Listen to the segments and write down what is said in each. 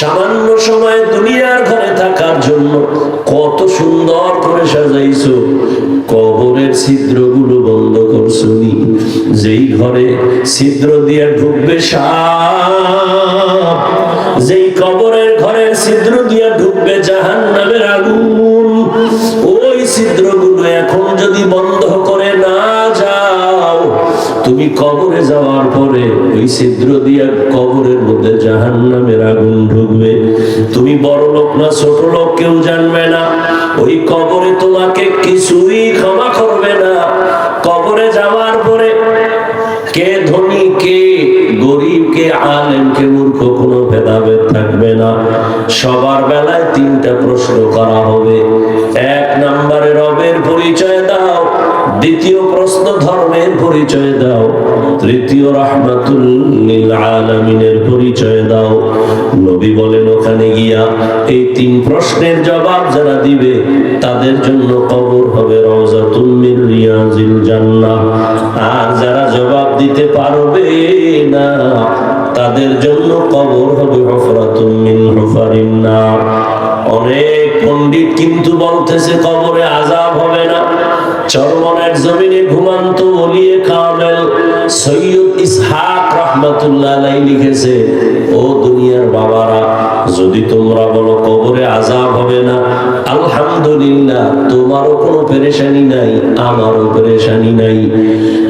সামান্য সময় দুনিয়ার ঘরে থাকার জন্য কত সুন্দর করে সাজাইছো। কবরের ছিদ্রগুলো বন্ধ করছ নি। যেই ঘরে ছিদ্র দিয়ে ঢুকবে সাপ, যেই কবরের ঘরে ছিদ্র দিয়ে ঢুকবে জাহান নামের আগুন, ওই ছিদ্রগুলো এখন যদি বন্ধ করে না তুমি কবরে যাওয়ার পরে ওই ছিদ্র দিয়ে কবরের মধ্যে জাহান নামের আগুন ঢুকবে। তুমি বড় লোক না, ছোট লোক কেউ জানবে না। ওই কবরে তোমাকে কিছুই ক্ষমা করবে না। কবরে যাওয়ার পরে কে ধনী, কে গরিব, কে আলেম, কে মূর্খ, কোনো ভেদাভেদ থাকবে না। সবার বেলায় তিনটা প্রশ্ন করা হবে। এক নম্বরে রবের পরিচয় দাও। দ্বিতীয় প্রশ্ন, ধর্মের পরিচয় দাও। তৃতীয় রহমাতুল্লিল আলামিনের পরিচয় দাও। নবী বলেন, ওখানে গিয়া এই তিন প্রশ্নের জবাব যারা দিবে, তাদের জন্য কবর হবে রওজাতুল মিন রিয়াজিল জান্নাহ। আর যারা জবাব দিতে পারবে না, তাদের জন্য কবর হবে হফরাতুল মিন হুফারিন নার। অনেক পণ্ডিত কিন্তু বলতেছে, কবরে আজাব হবে না। চরমনের জমিনে ঘুমান্ত বলিয়ে কামেল সৈয়দ ইসহাক রহমাতুল্লাহ আলাই লিখেছে, ও দুনিয়ার বাবারা, যদি তোমরা বলো কবরে আজাব হবে না, আলহামদুলিল্লাহ, তোমারও কোনো পেরেশানি নাই, আমারও পেরেশানি নাই।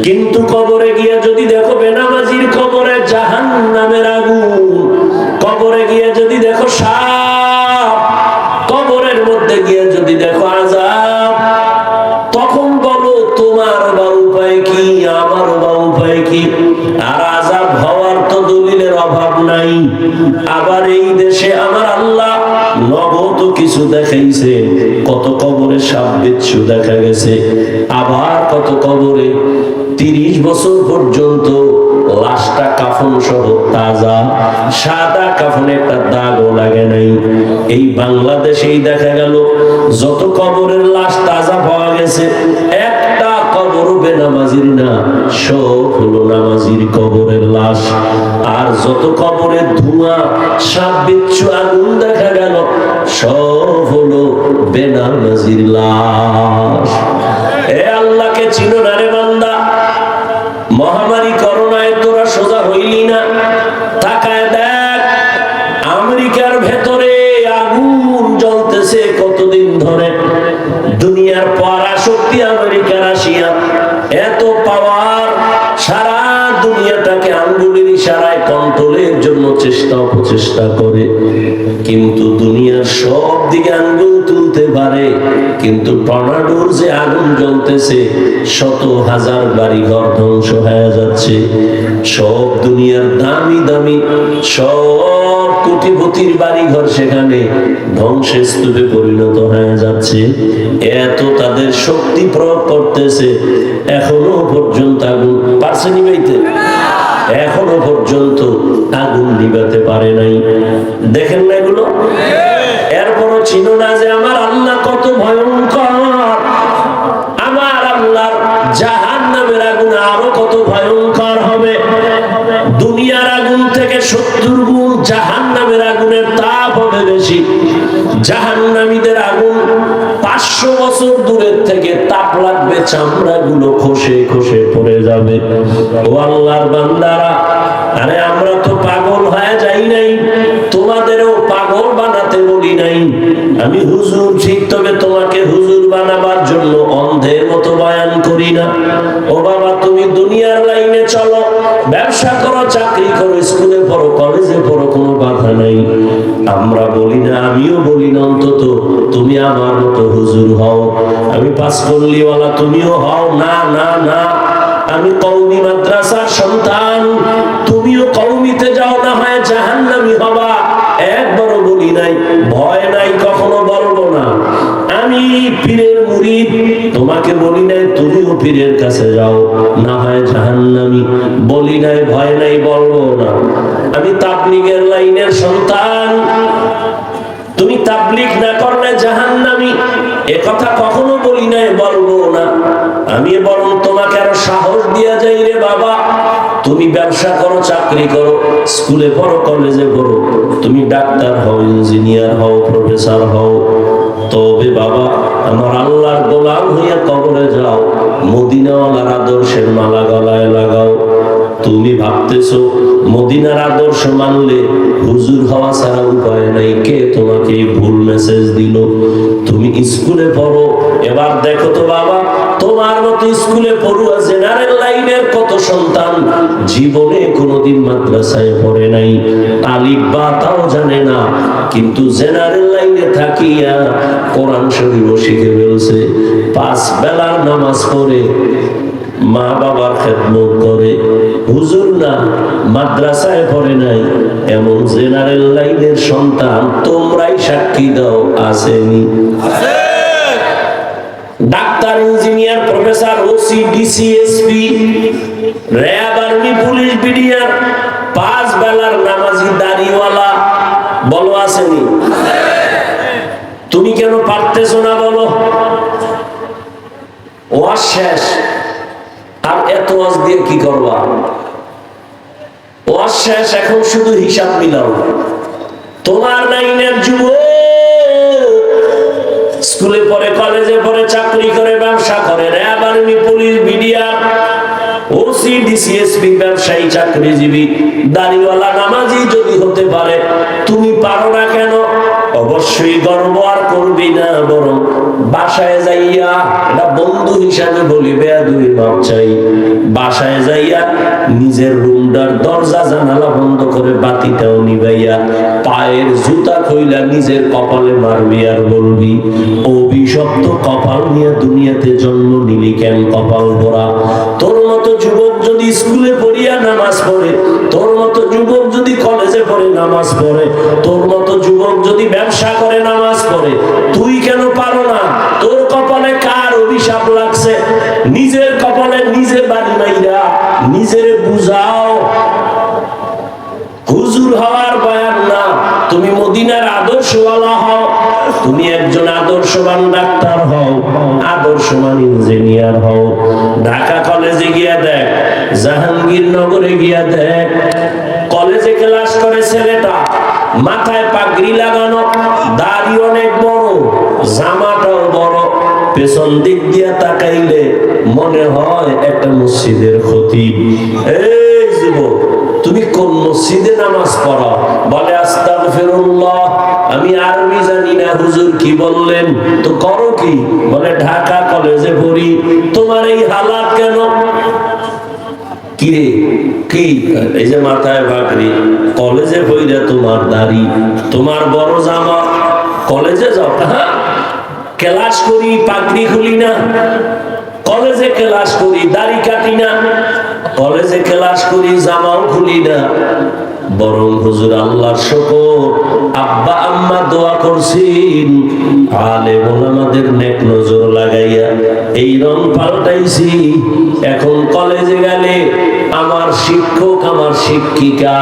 কিন্তু কবরে গিয়ে যদি দেখো বেনামাজির কবরে জাহান নামের দেখাইছে কত কবরে সাপ বিচ্ছু দেখা গেছে। আবার কত কবরে তিরিশ বছর পর্যন্ত লাশটা কাফন সহ তাজা, সাদা কাফনে একটা দাগও লাগে নাই। এই বাংলাদেশেই দেখা গেল, যত কবরের লাশ তাজা পাওয়া গেছে বেনামাজির না, সব হলো নামাজির কবরের লাশ। আর যত কবরের ধোঁয়া, সাপ, বিচ্ছু, আগুন দেখা গেল, সব হলো বেনামাজির লাশ। এ আল্লাহকে চিনো না রে বান্দা। মহামারী চেষ্টা অপচেষ্টা করে। কিন্তু দুনিয়ার সব দিকে আঙ্গুল তুলতে পারে। কিন্তু টর্নাডোর যে আগুন জ্বলতেছে, শত হাজার বাড়ি ঘর ধ্বংস হয়ে যাচ্ছে। সব দুনিয়ার দামি দামি, সব কোটিপতির বাড়ি ঘর সেখানে ধ্বংসের স্তূপে পরিণত হয়ে যাচ্ছে। এত তাদের শক্তি প্রয়োগ করতেছে, এখনও পর্যন্ত আগুন পারছে নিবাইতে এখনও পর্যন্ত আগুন নিবাতে পারে নাই। দেখেন না এগুলো? এরপরও ছিল না যে আমার আল্লাহ কত ভয়ঙ্কর। আমার আল্লাহর জাহান নামের আগুন আরও কত ভয়ঙ্কর হবে। দুনিয়ার আগুন থেকে সত্তর গুণ জাহান নামের আগুনের তাপ হবে বেশি। জাহান নামীদের আগুন পাঁচশো বছর দূরের থেকে তাপ লাগবে চামড়া গুলো খসে খসে পড়ে যাবে। ও আল্লাহর বান্দারা, আরে আমরা তো যাই নাই, তোমাদেরও পাগল বানাতে বলি নাই। আমি হুজুর, ঠিক তবে তোমাকে হুজুর বানাবার জন্য অন্ধের মতো বয়ান করি না। ও বাবা, তুমি দুনিয়ার লাইনে চলো, ব্যবসা করো, চাকরি করো, স্কুলে পড়ো, কলেজে পড়ো, কোনো বাধা নাই। আমরা বলি না, আমিও বলি না, অন্তত তুমি আমার মতো হুজুর হও। আমি পাস করলিওয়ালা তুমিও হও। না না না। আমি কৌমি মাদ্রাসার সন্তান। পীরের মুরিদ। তোমাকে বলি নাই, তুমিও পীরের কাছে যাও। না হয় জাহান্নামি। বলি নাই, ভয় নাই, বলব না। আমি তাবলিগের লাইনের সন্তান। তুমি তাবলিগ না করলে জাহান্নামি। এ কথা কখনো বলি নাই, বলব না। আমি বরং তোমাকে আরও সাহস দিয়া যাই রে বাবা। তুমি ব্যবসা করো, চাকরি করো, স্কুলে পড়ো, কলেজে পড়ো। তুমি ডাক্তার হও, ইঞ্জিনিয়ার হও, প্রফেসর হও। তবে বাবা, আমার আল্লাহর গোলাম হইয়া কবরে যাও, মদিনাওয়ালার আদর্শের মালা গলায় লাগাও। তুমি ভাবতেছো, মদিনার আদর্শ মানলে হুজুর হওয়া ছাড়া উপায় নাই, কে তোমাকে ভুল মেসেজ দিল? তুমি স্কুলে পড়ো, এবার দেখো তো বাবা, তোমার মতো স্কুলে পড়ুয়া জেনারেল লাইনের সন্তান জীবনে কোনোদিন মাদ্রাসায় পড়ে নাই। আলিফ বা তাও জানে না কিন্তু জেনারেল লাইনে থাকিয়া কোরআন শরীফও শিখে ফেলছে। পাঁচ বেলার নামাজ পড়ে মা বাবার খেদমত করে। হুজুর না মাদ্রাসায় পড়ে নাই এমন জেনারেল লাইনের সন্তান তোমরাই সাক্ষী দাও আসেনি। Doctor engineer professor OC DC SP RAB police BDR? পাঁচ বেলার নামাজি দাড়িওয়ালা। বলো আসেনি তুমি কেন পারতেছো না বলো? শেষ। আর এত ওয়াজ দিয়ে কি করবা? ওয়াজ শেষ, এখন শুধু হিসাব মিলাও। তোমার নাইনের যুব। স্কুলে পড়ে, কলেজে পড়ে, চাকরি করে, ব্যবসা করে। RAB army police BDR? OC ব্যবসায়ী, চাকরিজীবী নামাজি যদি হতে পারে, তুমি পারো না কেন? অবশ্যই গর্ব আর করবি না বরং বাসায় যাইয়া এটা বন্ধু হিসাবে মাপ চাই। বাসায় যাইয়া নিজের রুমটার দরজা, জানালা বন্ধ করে বাতিটাও নিবাইয়া, পায়ের জুতা কইলা নিজের কপালে মারবি আর বলবি অভিশপ্ত কপাল নিয়ে দুনিয়াতে জন্ম নিলি কেন কপাল ভরা? তোর মতো স্কুলে পড়িয়া নামাজ পড়ে, তোর মতো যুবক যদি কলেজে পড়ে নামাজ পড়ে, তোর মতো যুবক যদি ব্যবসা করে নামাজ পড়ে, তুই কেন পারো না? তোর কপালে কার অভিশাপ লাগছে? নিজের কপালে নিজে বাড়ি মাইরা নিজের বুঝাও। হুজুর হওয়ার বয়ান না, তুমি মদিনার আদর্শওয়ালা হও, তুমি একজন আদর্শবান ডাক্তার হও, আদর্শবান ইঞ্জিনিয়ার হও। ঢাকা কলেজে গিয়া জাহাঙ্গীরনগরে গিয়া দেখ, কলেজে ক্লাস করে ছেলেটা, মাথায় পাগড়ি লাগানো, দাড়ি অনেক বড়, জামাটাও বড়। পেছন দিক দিয়া তাকাইলে মনে হয় একটা মসজিদের ক্ষতি তুমি কোন মসজিদে নামাজ পড়ো? বলে, আস্তাগফিরুল্লাহ, আমি আরবি জানি না, হুজুর কি বললেন? তো করো কি? বলে, ঢাকা কলেজে পড়ি। তোমার এই হালাত কেন? কি রে কি? এই যে মাথায় ভাগরে, কলেজে পড়িলে তোমার দাড়ি, তোমার বড় জামা, কলেজে যাও। হ্যাঁ? ক্লাস করি, পাগড়ি খুলি না। কলেজে ক্লাস করি, দাড়ি কাটি না। কলেজে ক্লাস করি, জামাও খুলি না। বরং হুজুর আল্লাহর শকর। আব্বা, আম্মা দোয়া করছেন আলে আমাদের নেক নজর লাগাইয়া এই রং পাল্টাইছি। এখন কলেজে গেলে আমার শিক্ষক, আমার শিক্ষিকা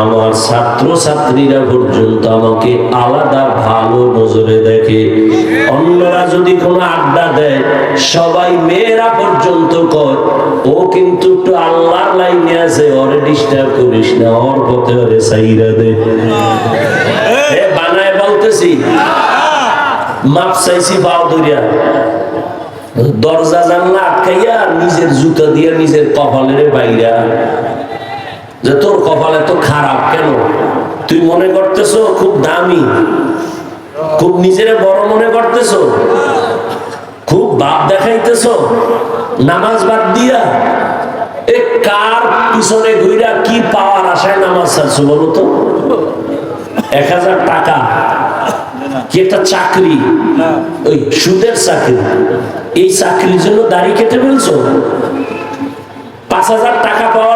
আমার ছাত্র ছাত্রীরা পর্যন্ত আমাকে আলাদা ভালো নজরে দেখে। অন্যরা যদি কোনো আড্ডা দেয় সবাই মেয়েরা পর্যন্ত কর ও কিন্তু একটু আল্লাহর লাইনে আছে ওরে ডিস্টার্ব করিস না ওর পথে ওরে সাইরা দে। বানায় বলতেছি মাপ চাইছি বাউ দরিয়া। দরজা জানলা আটকাইয়া নিজের জুতা দিয়ে নিজের কপালের বাইরা যে তোর কপাল এত খারাপ কেন? তুই মনে করতেছ খুব দামি। খুব নিজেরে বড় মনে করতেছ। খুব বাপ দেখাইতেছ। নামাজ বাদ দিয়া। এ কার পিছনে ঘুরা কি পাওয়ার আশায় নামাজ ছাড়ছো বলো তো? এক হাজার টাকা। কি একটা চাকরি? ওই সুদের চাকরি। এই চাকরির জন্য দাড়ি কেটে ফেলছো? পাঁচ হাজার টাকা নেতার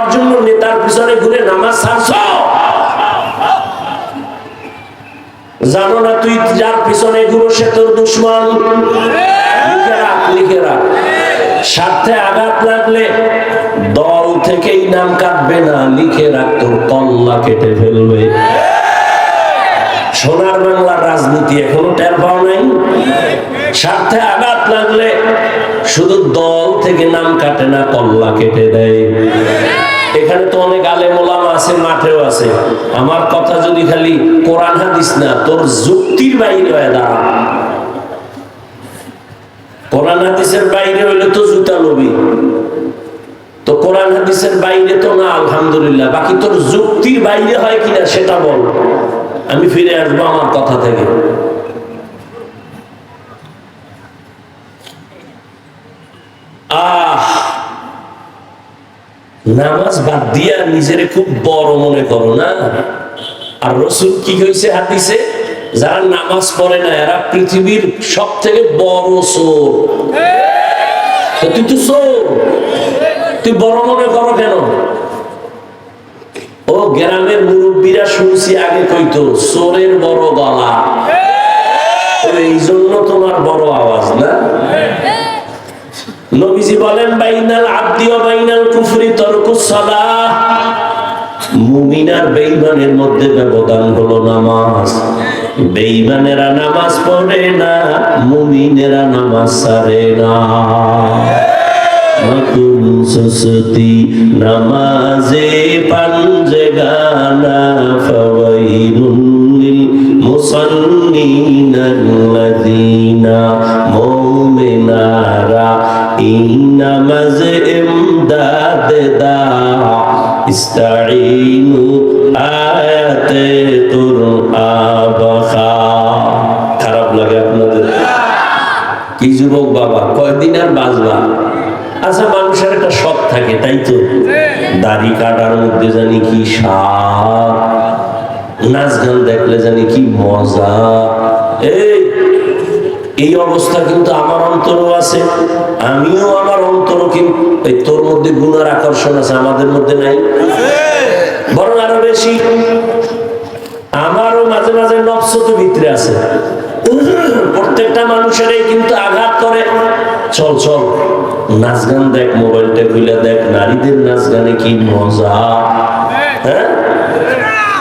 পিছনে ঘুরে নামাজ ছাড়ছ? জানো না তুই যার পিছনে ঘুরো সে তোর দুশ্মন। স্বার্থে আঘাত লাগলে দল থেকেই নাম কাটবে না, লিখে রাখ, তোর কল্লা কেটে ফেলবে। সোনার বাংলার রাজনীতি এখনও টের পাও নাই। স্বার্থে আঘাত লাগলে শুধু দল থেকে নাম কাটে না, কল্লা কেটে দেয়। এখানে তো অনেক আলেম ওলামা আছে, মাঠেও আছে। আমার কথা যদি খালি কোরআন হাদিস না, তোর যুক্তির বাইরে হয়ে দাঁড়া। কোরআন হাদিসের বাইরে হইলে তো জুতা লবি। তো কোরআন হাদিসের বাইরে তো না, আলহামদুলিল্লাহ। বাকি তোর যুক্তির বাইরে হয় কিনা সেটা বল। আমি ফিরে আসব আমার কথা থেকে আহ নামাজ বাদ দিয়া নিজের খুব বড় মনে করো না। আর রসুল কি হয়েছে হাদিসে? যারা নামাজ পড়ে না, এরা পৃথিবীর সব থেকে বড় চোর। তুই তো চোর। তুই বড় মনে করো কেন? ও গ্রামের মুরব্বীরা শুনছি আগে কইতো, চোরের বড় গলা। এই জন্য তোমার বড় আওয়াজ না? নবীজি বলেন, বাইনাল আব্দি ও বাইনাল কুফরি তরকুস সালাহ। মুমিন বেঈমানের মধ্যে ব্যবধান হলো নামাজ। বেঈমানেরা নামাজ পড়ে না, মুমিনেরা নামাজ সারে না। মাকুন সুসতি নামাজে পাঞ্জে গানা ফাওয়াইলুন লিল মুসাল্লিন আল্লাযীনা মুমিনারা নামাজ ইমদাদ দা ইস্তাঈনু আয়াতে কুরআন খারাপ লাগে আপনাদের। কি যুবক বাবা, কয়দিন আর বাঁচবা? আচ্ছা মানুষের একটা শখ থাকে, তাই তো? দাড়ি কাটার মধ্যে জানি কি স্বাদ, নাচ গান দেখলে জানি কি মজা। এই এই অবস্থা কিন্তু আমার অন্তরও আছে, আমিও আমার অন্তরও কিন্তু, এই তোর মধ্যে গুণার আকর্ষণ আছে, আমাদের মধ্যে নাই। বরং আরও বেশি, আমারও মাঝে মাঝে নফস তো ভিতরে আছে। প্রত্যেকটা মানুষেরই কিন্তু আঘাত করে। চল চল, নাচ গান দেখ, মোবাইলটা খুলে দেখ, নারীদের নাচ গানে কি মজা। হ্যাঁ?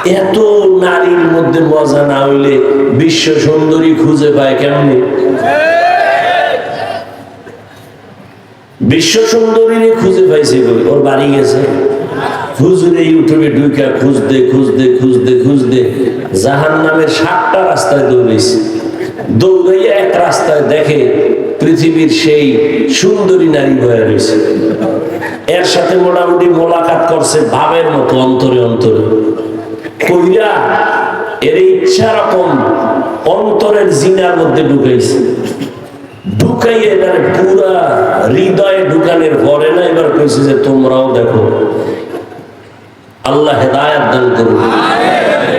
এত নারীর মধ্যে মজা না হইলে বিশ্ব সুন্দরী খুঁজে পায় কেমনে? বিশ্ব সুন্দরী খুঁজে পাইছে ওর বাড়ি গেছে। ঢুকে খুঁজতে খুঁজতে খুঁজতে খুঁজতে জাহান সাতটা রাস্তায় দৌড়েছে দৌড়াইয়া এক রাস্তায় দেখে পৃথিবীর সেই সুন্দরী নারী বয়ে রয়েছে। এর সাথে মোটামুটি মোলাকাত করছে ভাবের মতো, অন্তরে অন্তরে। কইরা এর ইচ্ছা রকম অন্তরের জিনার মধ্যে ঢুকাইছে। ঢুকাইয়ে এবার পুরা ঢুকানোর না এবার কইছে যে, তোমরাও দেখো, আল্লাহ দান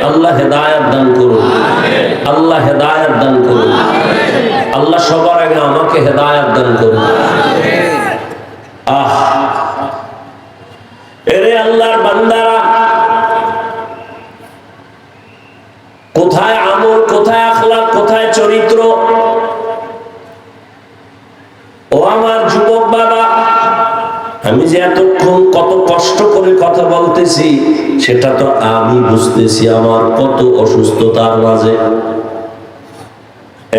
আল্লাহ দান আল্লাহ দান আল্লাহ সবার আগে আমাকে হেদায়াত দান করুন। আহ! এরে আল্লাহর চরিত্র। ও আমার যুবক বাবা, আমি যে এতক্ষণ কত কষ্ট করে কথা বলতেছি, সেটা তো আমি বুঝতেছি আমার কত অসুস্থতার মাঝে।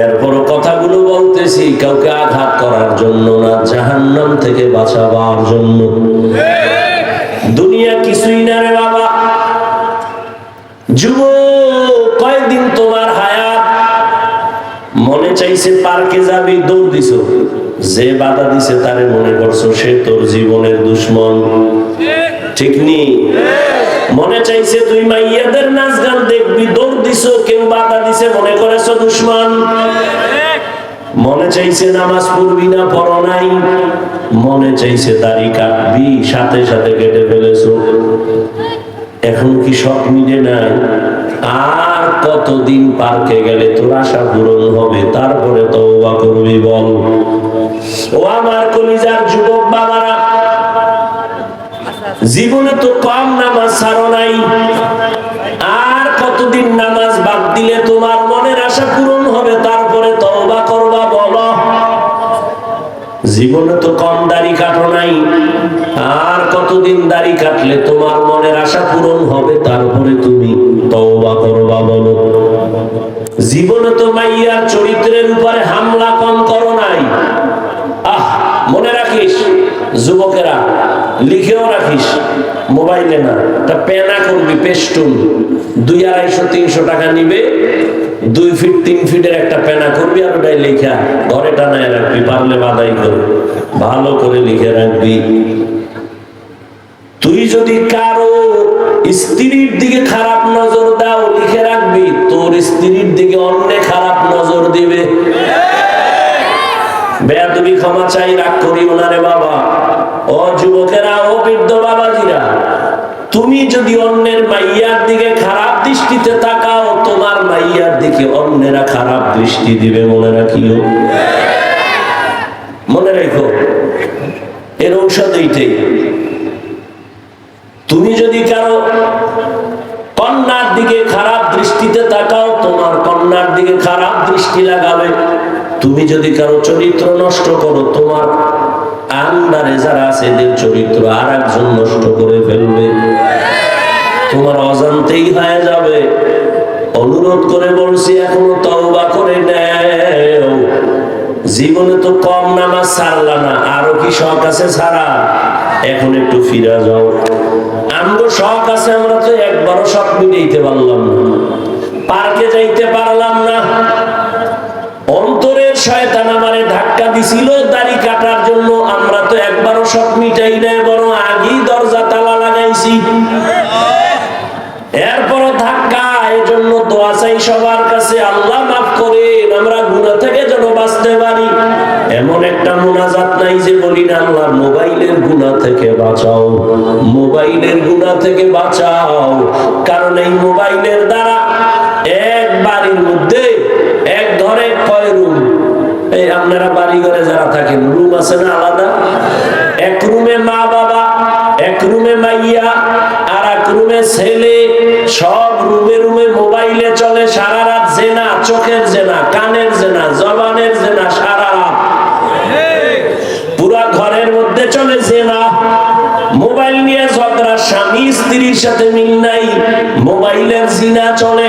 এরপরও কথাগুলো বলতেছি, কাউকে আঘাত করার জন্য না, জাহান্নাম থেকে বাঁচাবার জন্য। দুনিয়া কিছুই না রে বাবা। যুব চাইছে, পার্কে যাবি? দৌড় দিছ। যে বাধা দিছে, তারে মনে করছ সে তোর জীবনের দুশ্মন। ঠিক নি? মনে চাইছে, তুই মাইয়াদের নাচ গান দেখবি, দৌড় দিছ, কেউ বাধা দিছে, মনে করেছ দুশ্মন? মনে চাইছে, নামাজ পড়বি না, পড়ো নাই। মনে চাইছে, দাড়ি কাটবি, সাথে সাথে কেটে ফেলেছো। এখন কি সব মিলে নাই? আর কতদিন পার্কে গেলে তোর আশা পূরণ হবে? তারপরে তো করবি বল। ও আমার কলিজার যুবক বাবারা, জীবনে তো কম নামাজ ছাড়ো নাই। আর কতদিন নামাজ বাদ দিলে তোমার মনের আশা পূরণ হবে? তারপরে তওবা করবা বলো। জীবনে তো কম দাড়ি কাটো নাই। আর কতদিন দাড়ি কাটলে তোমার মনের আশা পূরণ হবে? তারপরে তুমি তওবা জীবনে তো মাইয়ার চরিত্রের উপরে হামলা কম করো নাই। আহ, মনে রাখিস, যুবকেরা, লিখেও রাখিস, মোবাইলে না, তা পেনা করবি পেস্টুন দুই আড়াইশো, তিনশো টাকা নিবে, দুই ফিট, তিন ফিটের একটা পেনা করবি আর ওটাই লেখা ঘরে টানায় রাখবি, পারলে বাদাই করে, ভালো করে লিখে রাখবি। তুই যদি কারও স্ত্রীর দিকে খারাপ নজর দাও, লিখে রাখবি। তোর স্ত্রীর দিকে অন্য খারাপ নজর দিবে। বেয়াদবি ক্ষমা চাই, রাগ করিও না রে বাবা। ও যুবকেরা, ও বৃদ্ধ বাবাজিরা, তুমি যদি অন্যের মাইয়ার দিকে খারাপ দৃষ্টিতে তাকাও, তোমার মাইয়ার দিকে অন্যেরা খারাপ দৃষ্টি দিবে মনে রাখিও। মনে রেখো, এর ঔষধ এইটাই। তুমি যদি কারও কন্যার দিকে খারাপ দৃষ্টিতে তাকাও, তোমার কন্যার দিকে খারাপ দৃষ্টি লাগাবে। তুমি যদি কারও চরিত্র নষ্ট করো, তোমার আন্দারে যারা আছে এদের চরিত্র আর একজন নষ্ট করে ফেলবে। তোমার অজান্তেই হয়ে যাবে। অনুরোধ করে বলছি, এখনও তওবা করে নেও। জীবনে তো কম নামাজ ছাড়লা না, আরও কি শখ আছে ছাড়া? এখন একটু ফিরা যাও। শখ আছে, আমরা তো একবারও শখ মিটাইতে পারলাম না। পার্কে যাইতে পারলাম না। অন্তরের শয়তান আমারে ধাক্কা দিছিল, দাড়ি কাটার জন্য। আমরা তো একবারও শখ মিটাই নাই, বরং আগেই দরজা তালা লাগাইছি। এরপরও ধাক্কা, এজন্য দোয়া চাই সবার কাছে। একটা মোনাজাত নাই যে বলি না, আল্লাহ, মোবাইলের গুণা থেকে বাঁচাও। মোবাইলের গুণা থেকে বাঁচাও। কারণ এই মোবাইলের দ্বারা এক বাড়ির মধ্যে এক ঘরে কয় রুম? এই আপনারা বাড়ি ঘরে যারা থাকেন, রুম আছে না আলাদা? এক রুমে মা বাবা, এক রুমে মাইয়া, আর এক রুমে ছেলে। সব রুমে রুমে মোবাইলে চলে, সারা রাত জেনা, চোখের জেনা, কানের জেনা জবানের সাথে মিল নাই, মোবাইলের জিনা চলে।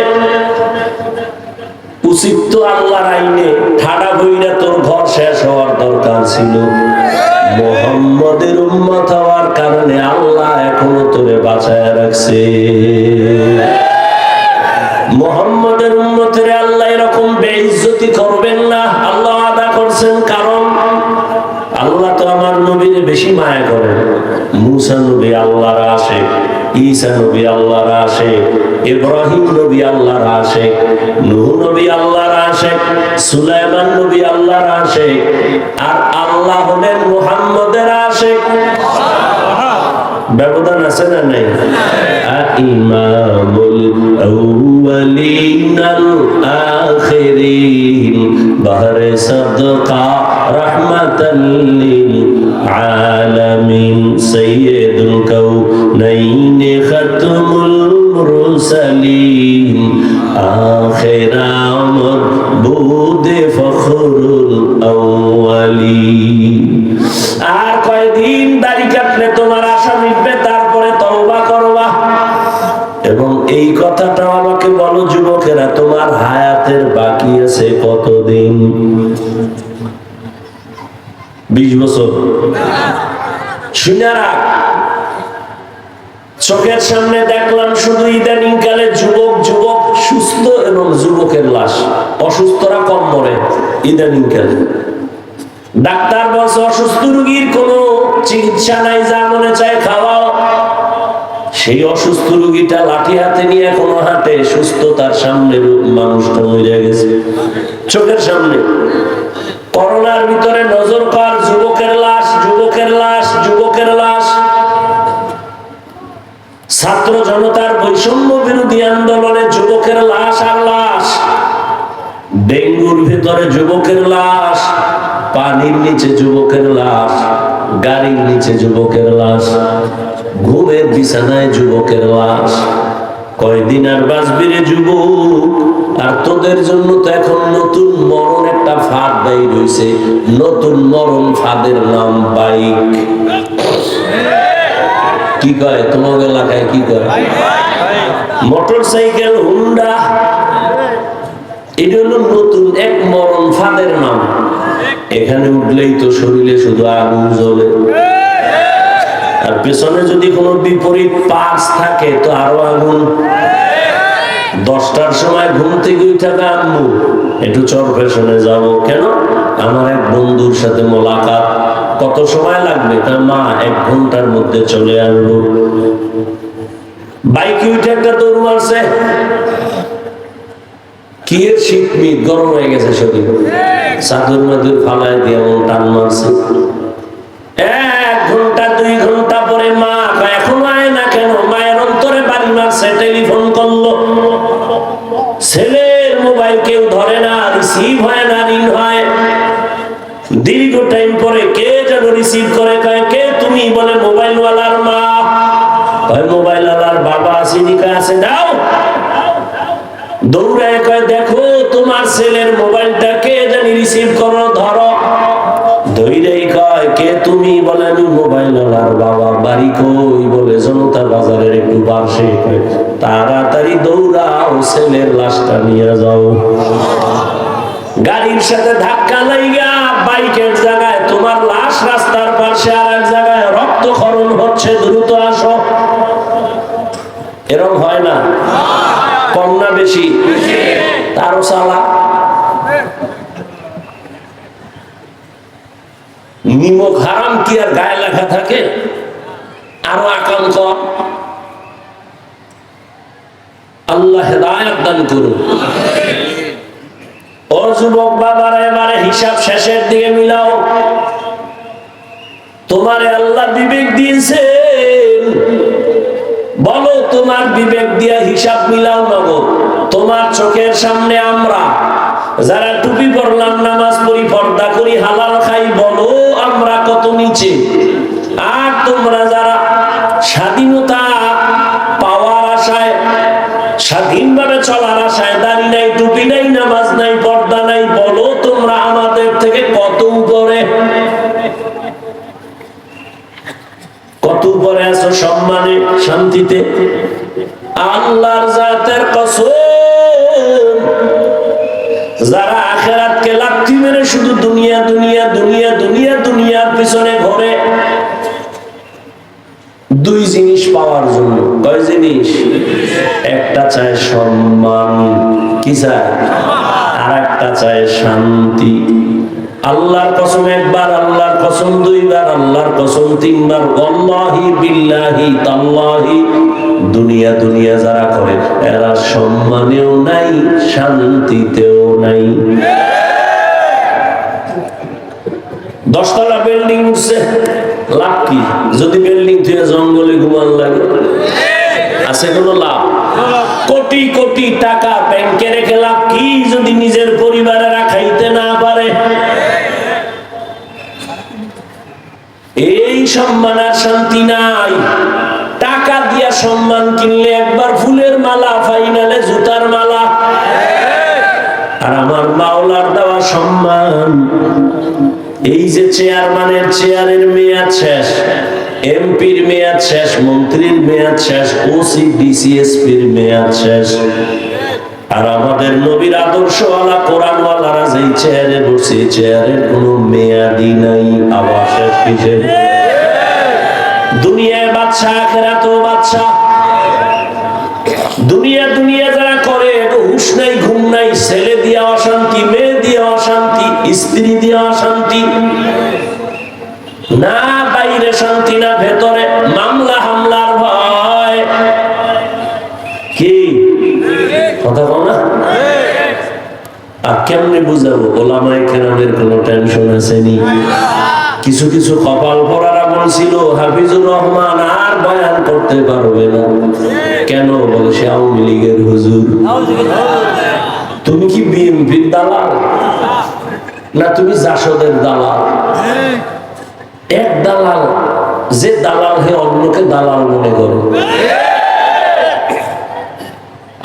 উচিত তো আল্লাহর আইনে ঠাডা বইরা তোর ঘর শেষ হওয়ার দরকার ছিল। মোহাম্মদের আল্লাহ এরকম করবেন না। আল্লাহ আদা করছেন কারণ, আল্লাহ তো আমার নবীর বেশি মায়া করেন। মুসা নবী আল্লাহর আসে ঈসা নবী আল্লাহর আসে ইব্রাহিম নবী আল্লাহর আসে নূহ নবী আল্লাহর আসে সুলাইমান নবী আল্লাহর আসে আর আল্লাহ হলেন মুহাম্মদের আসে ব্যবধান আছে না নাই? ইমামুল আউয়ালিন আখিরিন। বাহরে সাদকা রাহমাতাল লিল আলামিন সাইয়্যিদুল কাউনাইন খাতমুল মুরসালিন আখিরামত বুদে ফখরুল আউয়ালিন আর কয়দিন চোখের সামনে দেখলাম শুধু ইদানিং কালে যুবক যুবক, সুস্থ এবং যুবকের লাশ। অসুস্থরা কম মরে ইদানিং কালে। ডাক্তার বলছে, অসুস্থ রোগীর কোনো চিকিৎসা নাই, যা মনে চায় খাওয়াও। সেই অসুস্থ রোগীটা লাঠি হাতে নিয়ে এখনও হাঁটে, সুস্থতার সামনে রোগ মানুষটা মরে গেছে। চোখের সামনে। করোনার ভিতরে নজর কর ছাত্র জনতার বৈষম্য বিরোধী আন্দোলনে যুবকের লাশ আর লাশ। ডেঙ্গুর ভিতরে যুবকের লাশ, পানির নিচে যুবকের লাশ, গাড়ির নিচে যুবকের লাশ, ঘুমের বিছানায় যুবকের লাশ। কয়দিন আর বাঁচবি রে যুবক? আর তোদের জন্য তো এখন নতুন মরণ একটা ফাঁদ দেয় রয়েছে নতুন মরণ ফাঁদের নাম বাইক। কি কয়? তোমার এলাকায় কি কয়? Motorcycle, Honda. এটা হলো নতুন এক মরণ ফাঁদের নাম। এখানে উঠলেই তো শরীরে শুধু আগুন জ্বলে। আর পেছনে যদি কোনো বিপরীত পাশ থাকে, তো আরও আগুন। দশটার সময় ঘুম থেকে উঠে আম্মু, একটু চর পেছনে যাব। কেন? আমার এক বন্ধুর সাথে মোলাকাত। কত সময় লাগবে? তার মা এক ঘণ্টার মধ্যে চলে আসব। বাইকে উঠে একটা দৌড় মারছে। কি এর শীত গরম হয়ে গেছে শরীর মাদুর ফালায় দিয়ে টান মারছে। রিসিভ করে কয় কে তুমি? বলে মোবাইল ওয়ালার মা। কয় মোবাইল ওয়ালার বাবা আসিনিকা আছে দাও। দৌড়ায় কয় দেখো তোমার ছেলের মোবাইলটা কে জানি রিসিভ করো ধরো। ধৈরেই কয় কে তুমি? বলে আমি মোবাইল ওয়ালার বাবা। বাড়ি কই বলে জনতা বাজারের একটু কয়, তাড়াতাড়ি দৌড়াও ছেলের লাশটা নিয়ে যাও। গাড়ির সাথে ধাক্কা লাইগা বাইকের জায়গায় রাস্তার পাশে আর এক জায়গায় রক্তক্ষরণ হচ্ছে, দ্রুত আসো। এরকম হয় না। কম না বেশি? তারও নিমক হারাম কি আর গায়ে লেখা থাকে? আরও আকাঙ্ক আল্লাহ হেদায়ত দান করুন। ও যুবক বাবারা, এবারে হিসাব শেষের দিকে মিলাও। তোমার আল্লাহ বিবেক দিয়েছেন। বলো, তোমার বিবেক দিয়ে হিসাব মিলাও না গো। তোমার চোখের সামনে আমরা, যারা টুপি পরলাম, নামাজ পড়ি, পর্দা করি, হালাল খাই, বলো, আমরা কত নিচে? আর তোমরা যারা স্বাধীনতা পাওয়ার আশায়, স্বাধীনভাবে চলার আশায় দাড়ি নাই, টুপি নাই শান্তিতে আল্লাহর জাতের কসম। যারা আখেরাতকে লাথি মেরে শুধু দুনিয়া দুনিয়া দুনিয়া দুনিয়া, দুনিয়ার পিছনে ঘরে, দুই জিনিস পাওয়ার জন্য। কয় জিনিস? একটা চায় সম্মান, কি চায়? আর একটা চায় শান্তি। আল্লাহর কসম একবার, আল্লাহর কসম দুইবার, আল্লাহর কসম তিনবার। অল্লাহি বিল্লাহি তাল্লাহি। দুনিয়া দুনিয়া যারা করে, এরা সম্মানেও নাই, শান্তিতেও নাই। দশতলা বিল্ডিং উঠছে লাভ কি? যদি বিল্ডিং থেকে জঙ্গলে ঘুমান লাগে। আছে কোনো লাভ? কোটি কোটি টাকা ব্যাংকে রেখে লাভ কি? যদি নিজের সম্মান আর শান্তি নাই। টাকা দিয়া সম্মান কিনলে একবার ফুলের মালা, ফাইনালে জুতার মালা। আর আমার মাওলার দেওয়া সম্মান, এই যে চেয়ারম্যানের চেয়ারের মেয়াদ শেষ, এমপির মেয়াদ শেষ, মন্ত্রীর মেয়াদ শেষ, ওসি ডিসিএসপির মেয়াদ শেষ। আর আমাদের নবীর আদর্শওয়ালা, কোরআনওয়ালারা যেই চেয়ারে বসে, চেয়ারের কোনো মেয়াদি নাই, আবার শেষ দুনিয়ায় বাচ্চা আখেরাতেও বাচ্চা দুনিয়া দুনিয়া যারা করে হুশ নাই, ঘুম নাই, ছেলে দিয়া অশান্তি, মেয়ে দিয়া অশান্তি, স্ত্রী দিয়া অশান্তি। না বাইরে শান্তি, না ভেতরে মামলা, হামলার ভয়। কি? কথা বল না? আর কেমনে বুঝাবো? ওলামায় কেরামের কোনো টেনশন আসেনি। কিছু কিছু কপাল পরারা বলছিল হাফিজুর রহমান আর বয়ান করতে পারবে না। কেন? বলে সে আওয়ামী লীগের হুজুর। তুমি কি বিএনপির দালাল? না, তুমি জাসদের দালাল? এক দালাল, যে দালাল হে অন্যকে দালাল মনে করো।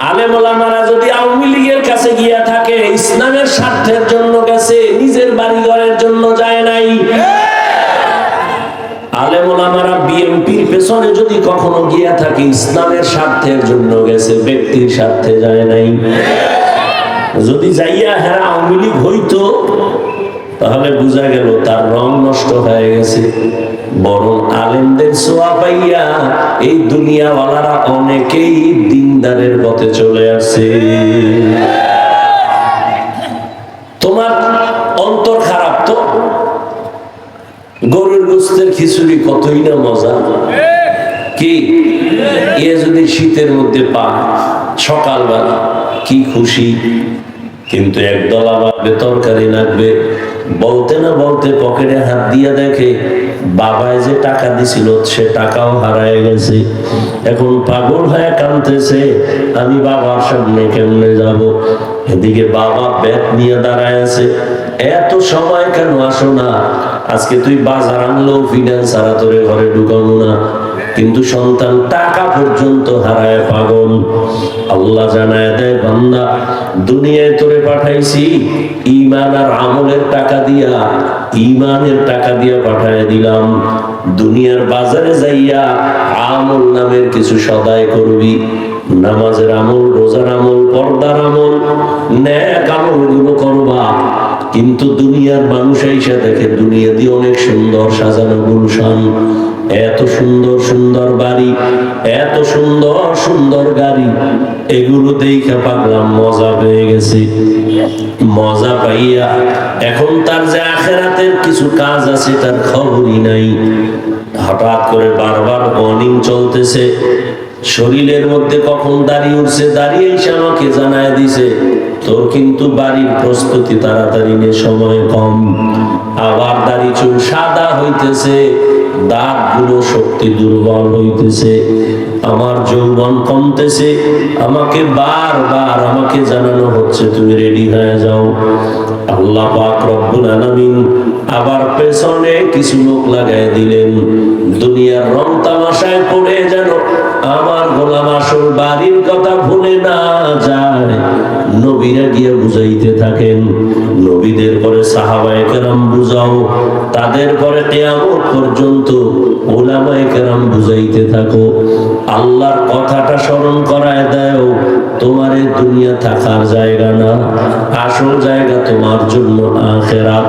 আলেমোলামারা যদি আওয়ামী লীগের কাছে গিয়া থাকে, ইসলামের স্বার্থের জন্য গেছে, নিজের বাড়ি ঘরের জন্য পেছনে যদি কখনো গিয়া থাকে, ইসলামের স্বার্থের জন্য গেছে, ব্যক্তির স্বার্থে যায় নাই। যদি যাইয়া আওয়ামী লীগ হইতো, তাহলে বোঝা গেল তার রং নষ্ট হয়ে গেছে। বরং আলেমদের সোয়া পাইয়া এই দুনিয়াওয়ালারা অনেকেই দিনদারের পথে চলে আসছে। তোমার অন্তর খারাপ তো? গরুর গোস্তের খিচুড়ি কতই না মজা। কি? এ যদি শীতের মধ্যে পা, সকালবেলা কি খুশি। কিন্তু একদল আবার বেতরকারি লাগবে। বলতে না বলতে পকেটে হাত দিয়ে দেখে, বাবায় যে টাকা দিছিল, সে টাকাও হারায় গেছে। এখন পাগল হয়ে কানতেছে আমি বাবার সামনে কেমনে যাব? এদিকে বাবা ব্যাগ নিয়ে দাঁড়ায় আছে। এত সময় কেন আসো না? আজকে তুই বাজার আনলেও ফিনান্স হারা তোরে ঘরে ঢুকাবো না। কিন্তু সন্তান টাকা পর্যন্ত হারায় পাগল। আল্লাহ জানায় দেয়, বান্দা, দুনিয়ায় তোরে পাঠাইছি ইমান আর আমলের টাকা দিয়া ইমানের টাকা দিয়া পাঠায় দিলাম। দুনিয়ার বাজারে যাইয়া আমল নামের কিছু সদায় করবি। নামাজের আমল, রোজার আমল, পর্দার আমল, ন্যাক আমলগুলো করবা। কিন্তু দুনিয়ার মানুষ এসে দেখে দুনিয়া দিয়ে অনেক সুন্দর সাজানো গুলশান, এত সুন্দর সুন্দর বাড়ি, এত সুন্দর সুন্দর গাড়ি, এগুলো দেখে পাগলাম, মজা পেয়ে গেছে। মজা পাইয়া এখন তার যে আখেরাতের কিছু কাজ আছে তার খবরই নাই। হঠাৎ করে বারবার অনিং চলতেছে। শরীরের মধ্যে কখন দাঁড়িয়ে উঠছে দাঁড়িয়ে এসে আমাকে জানায় দিছে, তোর কিন্তু বাড়ির প্রস্তুতি তাড়াতাড়ি নে, সময় কম। আবার দাড়ি চুল সাদা হইতেছে দাঁতগুলো শক্তি দুর্বল হইতেছে। আমার যৌবন কমতেছে, আমাকে বারবার আমাকে জানানো হচ্ছে, তুমি রেডি হয়ে যাও। আল্লাহ পাক রব্বুল আলামিন আবার পেছনে কিছু লোক লাগাই দিলেন। দুনিয়ার রং তামাশায় পড়ে যেন আমার গোলাম আসল বাড়ির কথা ভুলে না যায়। নবীরা গিয়ে বুঝাইতে থাকেন, নবীদের পরে সাহাবায়ে কেরাম বুঝাও, তাদের পরে কেয়ামত পর্যন্ত ওলামায়ে কেরাম বুঝাইতে থাকো। আল্লাহর কথাটা স্মরণ করায় দেও, তোমার এই দুনিয়া থাকার জায়গা না, আসল জায়গা তোমার জন্য আখেরাত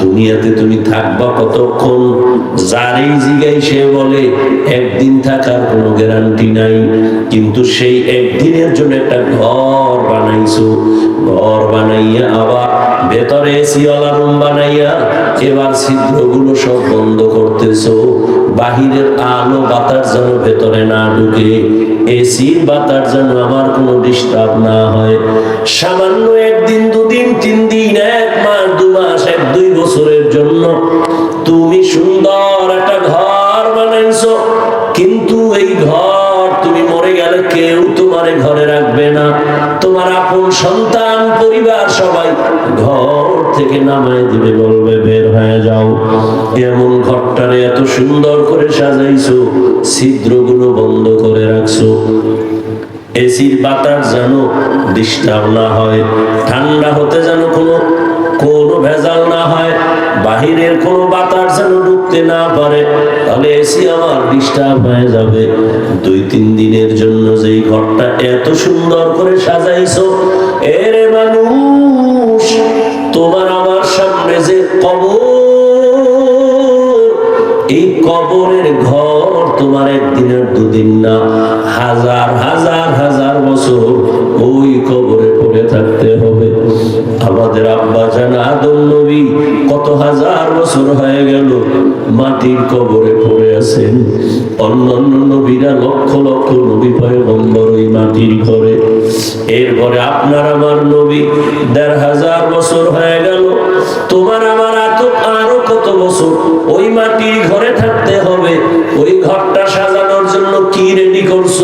দুনিয়াতে তুমি থাকবা কতক্ষণ? যারই জিগাই সে বলে, একদিন থাকার কোনো গ্যারান্টি নাই। কিন্তু সেই একদিনের জন্য একটা ঘর বানাইছো। ঘর বানাইয়া আবার ভেতরে এসিওয়ালা রুম বানাইয়া এবার ছিদ্রগুলো সব বন্ধ করতেছো। বাহিরের আলো বাতাস যেন ভেতরে না ঢুকে এসির বাতাস যেন আমার কোনো ডিস্টার্ব না হয়। সামান্য একদিন, দুদিন, তিন দিন, এক মাস, দু মাস, এক দুই বছরের জন্য তুমি সুন্দর একটা ঘর সন্তান, পরিবার সবাই ঘর থেকে নামায় দিবে, বলবে, বের হয়ে যাও। এমন ঘরটারে এত সুন্দর করে সাজাইছো, ছিদ্রগুলো বন্ধ করে রাখছো। এসির বাতাস যেন ডিস্টার্ব না হয়, ঠান্ডা হতে যেন কোনো কোনো ভেজাল না হয়, বাহিরের কোনো বাতাস যেন ঢুকতে না পারে, তাহলে এসি আমার ডিস্টার্ব হয়ে যাবে। দুই, তিন দিনের জন্য যেই ঘরটা এত সুন্দর করে সাজাইছো, এরে মানুষ, তোমার আমার সামনে যে কবর, এই কবরের ঘর তোমার একদিনের দুদিন না, হাজার হাজার হাজার বছর ওই কবরে আদম নবী কত হাজার বছর হয়ে গেল, মাটির কবরে পড়ে আছেন। অন্যান্য নবীরা লক্ষ লক্ষ নবী পয়গম্বর ওই মাটির ঘরে। এরপরে আপনার আমার নবী দেড় হাজার বছর হয়ে গেল, তোমার আমার এত আরও কত বছর? ওই মাটির ঘরে থাকতে হবে, ওই ঘরটা সাজানোর জন্য কি রেডি করছ?